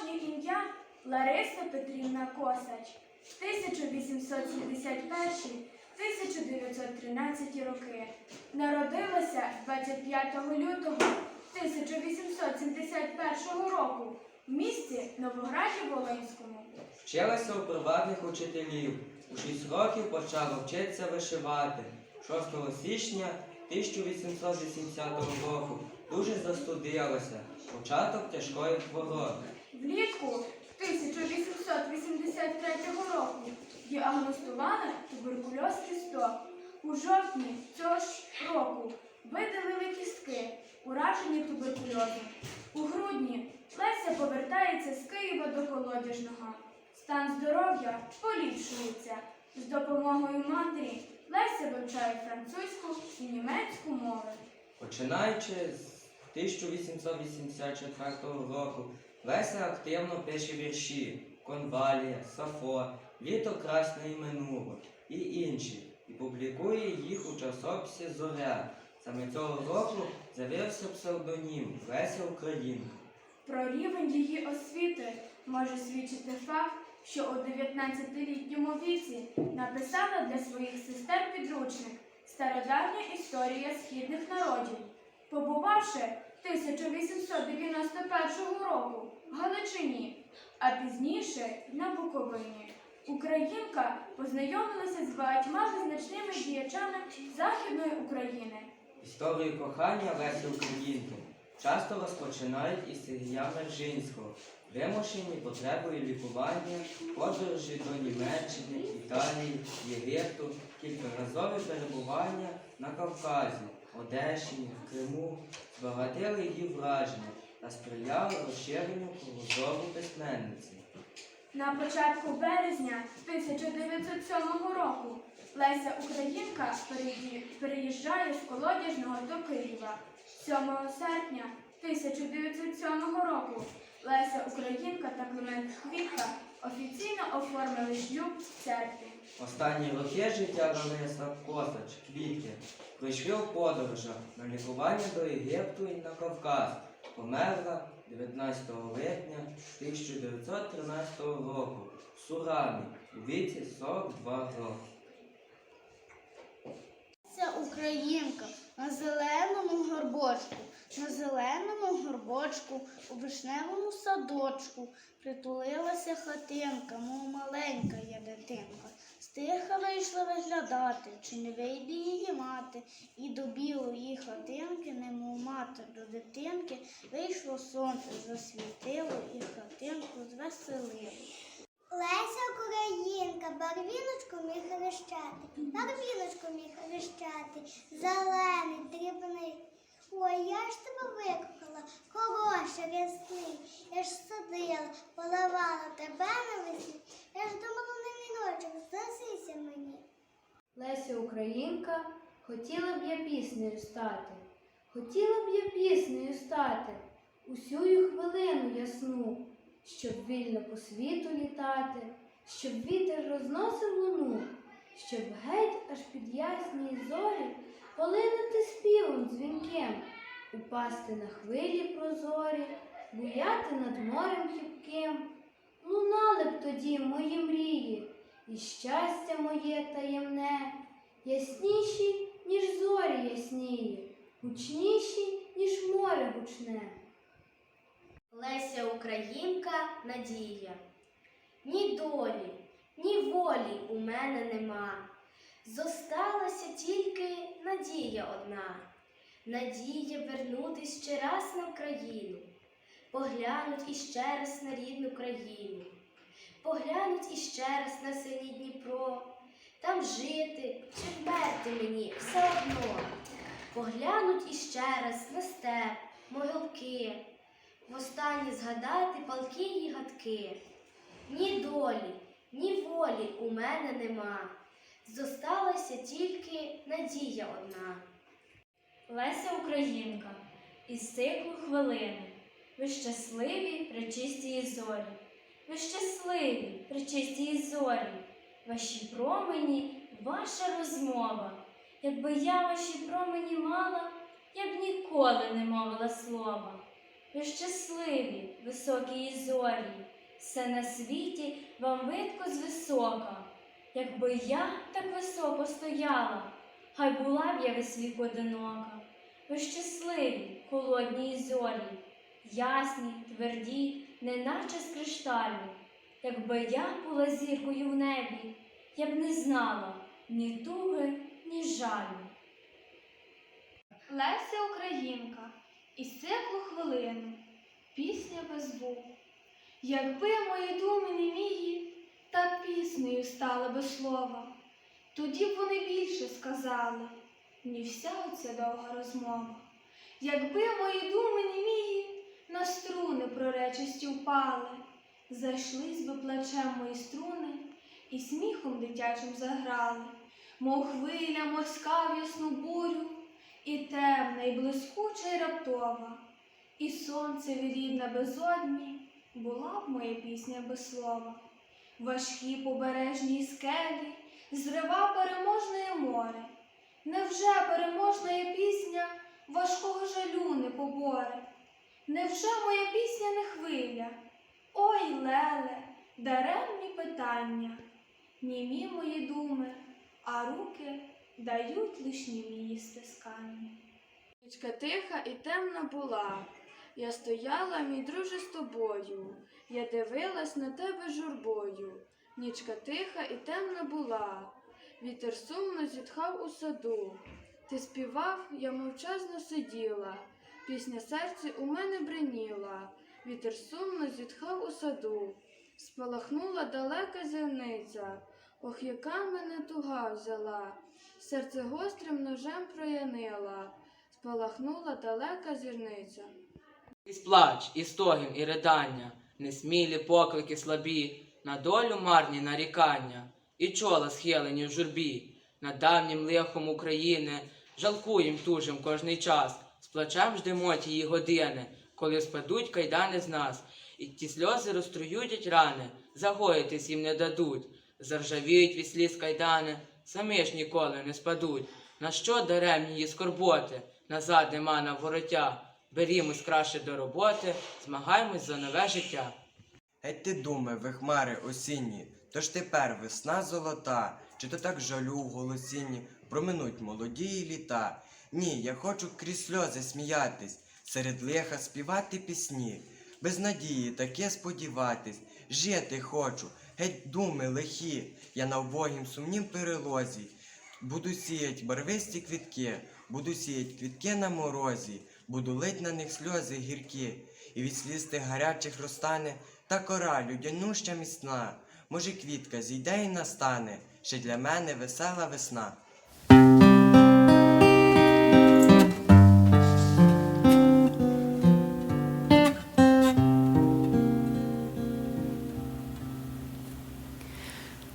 Справжнє ім'я Лариса Петрівна Косач. 1871-1913 роки. Народилася 25 лютого 1871 року в місті Новограді Волинському. Вчилася у приватних учителів. У 6 років почала вчитися вишивати. 6 січня 1880 року дуже застудилася. Початок тяжкої хвороби. Влітку 1883 року діагностували туберкульоз кісток. У жовтні цього ж року видалили кістки, уражені туберкульозом. У грудні Леся повертається з Києва до Колодяжного. Стан здоров'я поліпшується. З допомогою матері Леся вивчає французьку і німецьку мови. Починаючи з 1884 року, Леся активно пише вірші Конвалія, Сафо, Літо красне і минуло і інші, і публікує їх у часописі Зоря. Саме цього року з'явився псевдонім Леся Українка. Про рівень її освіти може свідчити факт, що у 19-літньому віці написала для своїх сестер підручник Стародавня історія східних народів, побувавши 1891 року в Галичині, а пізніше на Буковині. Українка познайомилася з багатьма визначними діячами Західної України. Історію кохання Лесі Українки часто розпочинають із Сергія Мержинського, вимушені потребою лікування, подорожі до Німеччини, Італії, Єгипту, кількаразові перебування на Кавказі, Одещині, Криму, збагатили її враження та сприяли розширенню кругозору письменниці. На початку березня 1907 року Леся Українка переїжджає з Колодяжного до Києва. 7 серпня 1907 року Леся Українка та Климент Хвітка офіційно оформили шлюб в церкві. Останні роки життя Лариса Косач, Квітки, пройшли в подорожах на лікування до Єгипту і на Кавказ. Померла 19 липня 1913 року в Сурамі у віці 42 роки. Це українка на зеленому горбочку, на зеленому горбочку, у вишневому садочку притулилася хатинка, мов маленька є дитинка. Стиха вийшла виглядати, чи не вийде її мати, і до білої хатинки, немов мати до дитинки, вийшло сонце, засвітило і хатинку звеселило. Леся Українка, барвіночку міг хрещати, барвіночку міг хрещати, зелений, дрібний. Ой, я ж тебе викохала, хороший, рясний, я ж садила, поливала тебе навесні, я ж думала на віночок, засися мені. Леся Українка, хотіла б я піснею стати, хотіла б я піснею стати, усю хвилину ясну, щоб вільно по світу літати, щоб вітер розносив луну, щоб геть аж під ясні зорі полинути співом дзвінким, упасти на хвилі прозорі, буяти над морем хіпким. Лунали б тоді мої мрії, і щастя моє таємне, ясніші, ніж зорі ясніє, гучніші, ніж море гучне. Леся Українка Надія. Ні долі, ні волі у мене нема. Зосталася тільки надія одна. Надія вернутись ще раз на Україну, поглянуть іще раз на рідну країну, поглянуть іще раз на синій Дніпро, там жити чи вмерти мені все одно. Поглянуть іще раз на степ, могилки, востаннє згадати палки й гадки. Ні долі, ні волі у мене нема. Зосталася тільки надія одна. Леся Українка із циклу хвилини. Ви щасливі, пречисті зорі. Ви щасливі, пречисті зорі. Ваші промені, ваша розмова. Якби я ваші промені мала, я б ніколи не мовила слова. ви щасливі, високі і зорі, все на світі вам видко звисока. Якби я так високо стояла, хай була б я весь вік одинока. Ви щасливі, холодні і зорі, ясні, тверді, неначе з кришталю. Якби я була зіркою в небі, я б не знала ні туги, ні жалю. Леся Українка із циклу хвилину, пісня без звуку. Якби мої думи немії, та піснею стали би слова, тоді б вони більше сказали, ні вся оця довга розмова. Якби мої думи немії на струни проречисті впали, зайшлись би плачем мої струни і сміхом дитячим заграли, мов хвиля морська в ясну бурю, і темна, і блискуча, і раптова, і сонце рідна безодні, була б моя пісня без слова. Важкі побережні скелі, зрива переможне море. Невже переможна пісня важкого жалю не поборе? Невже моя пісня не хвиля? Ой, леле, даремні питання, німі мої думи, а руки дають лиш німії стискання. Нічка тиха і темна була. Я стояла, мій друже, з тобою. Я дивилась на тебе журбою. Нічка тиха і темна була. Вітер сумно зітхав у саду. Ти співав, я мовчазно сиділа. Пісня серці у мене бриніла. Вітер сумно зітхав у саду. Спалахнула далека зірниця. Ох, яка мене туга взяла. Серце гострим ножем проянила. Спалахнула далека зірниця. І сплач, і стогін, і ридання, несмілі поклики слабі, на долю марні нарікання, і чола схилені в журбі, над давнім лихом України, жалкуєм тужим кожний час, з плачем ждемо тії години, коли спадуть кайдани з нас, і ті сльози розтруюдять рани, загоїтись їм не дадуть, заржавіють від сліз кайдани, самі ж ніколи не спадуть. На що даремні її скорботи, назад нема на вороття. Берімось краще до роботи, змагаємось за нове життя. Геть ти думи, ви хмари осінні, тож тепер весна золота, чи то так жалю в голосінні, проминуть молоді літа. Ні, я хочу крізь сльози сміятись, серед лиха співати пісні, без надії таке сподіватись, жити хочу, геть думи лихі, я на вбогім сумнім перелозі. Буду сіять барвисті квітки, буду сіять квітки на морозі, буду лить на них сльози гіркі, і від сліз тих гарячих розтане та кора людянуща міцна. Може, квітка зійде і настане, ще для мене весела весна.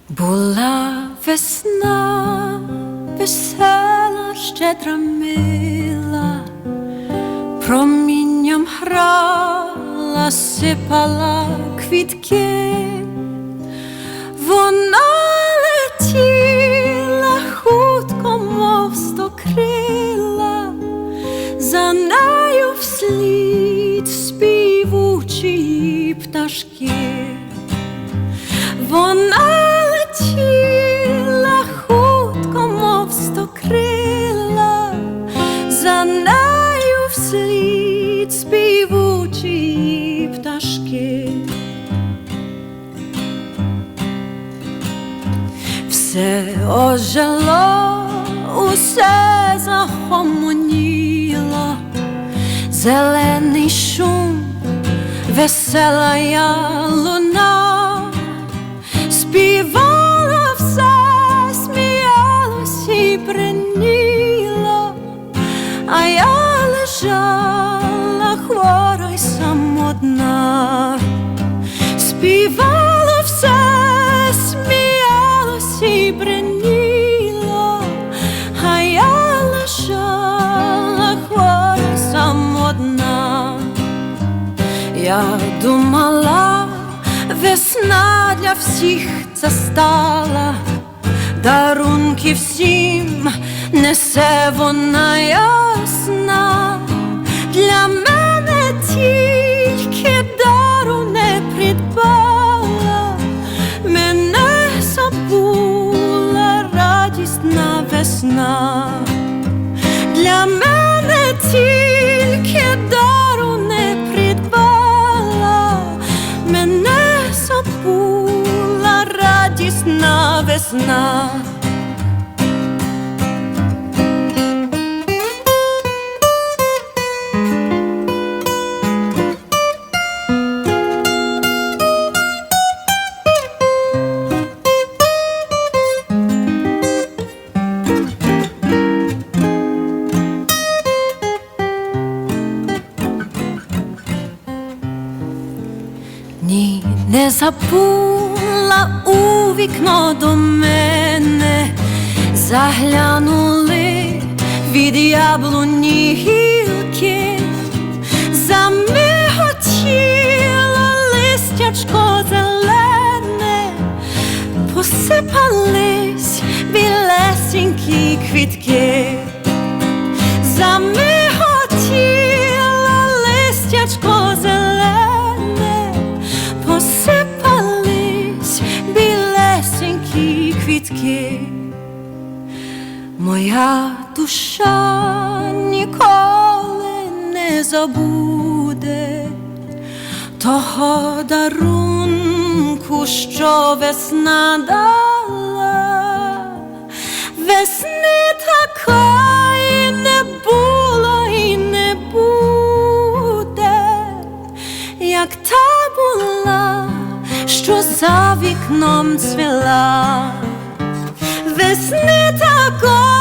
Була весна, весела, щедра мила, промінням грала, сипала квітки, вона летіла хутко, мов стокрила, за нею вслід співучі пташки. Вона Все ожило, усе захомоніло, зелений шум, весела я луна. Співала все, сміялось і бриніло, а я лежала хвора й самотна, бриніло, а я лежала хвора самотна. Я думала, весна для всіх це стала, дарунки всім несе вона ясна, весна. Ні, не забула у вікно до мене, заглянули від яблуні гілки, замиготіло листячко зелене, посипались білесенькі квітки. Моя душа ніколи не забуде того дарунку, що весна дала. Весни такої не було і не буде, як та була, що за вікном цвіла. Весни такої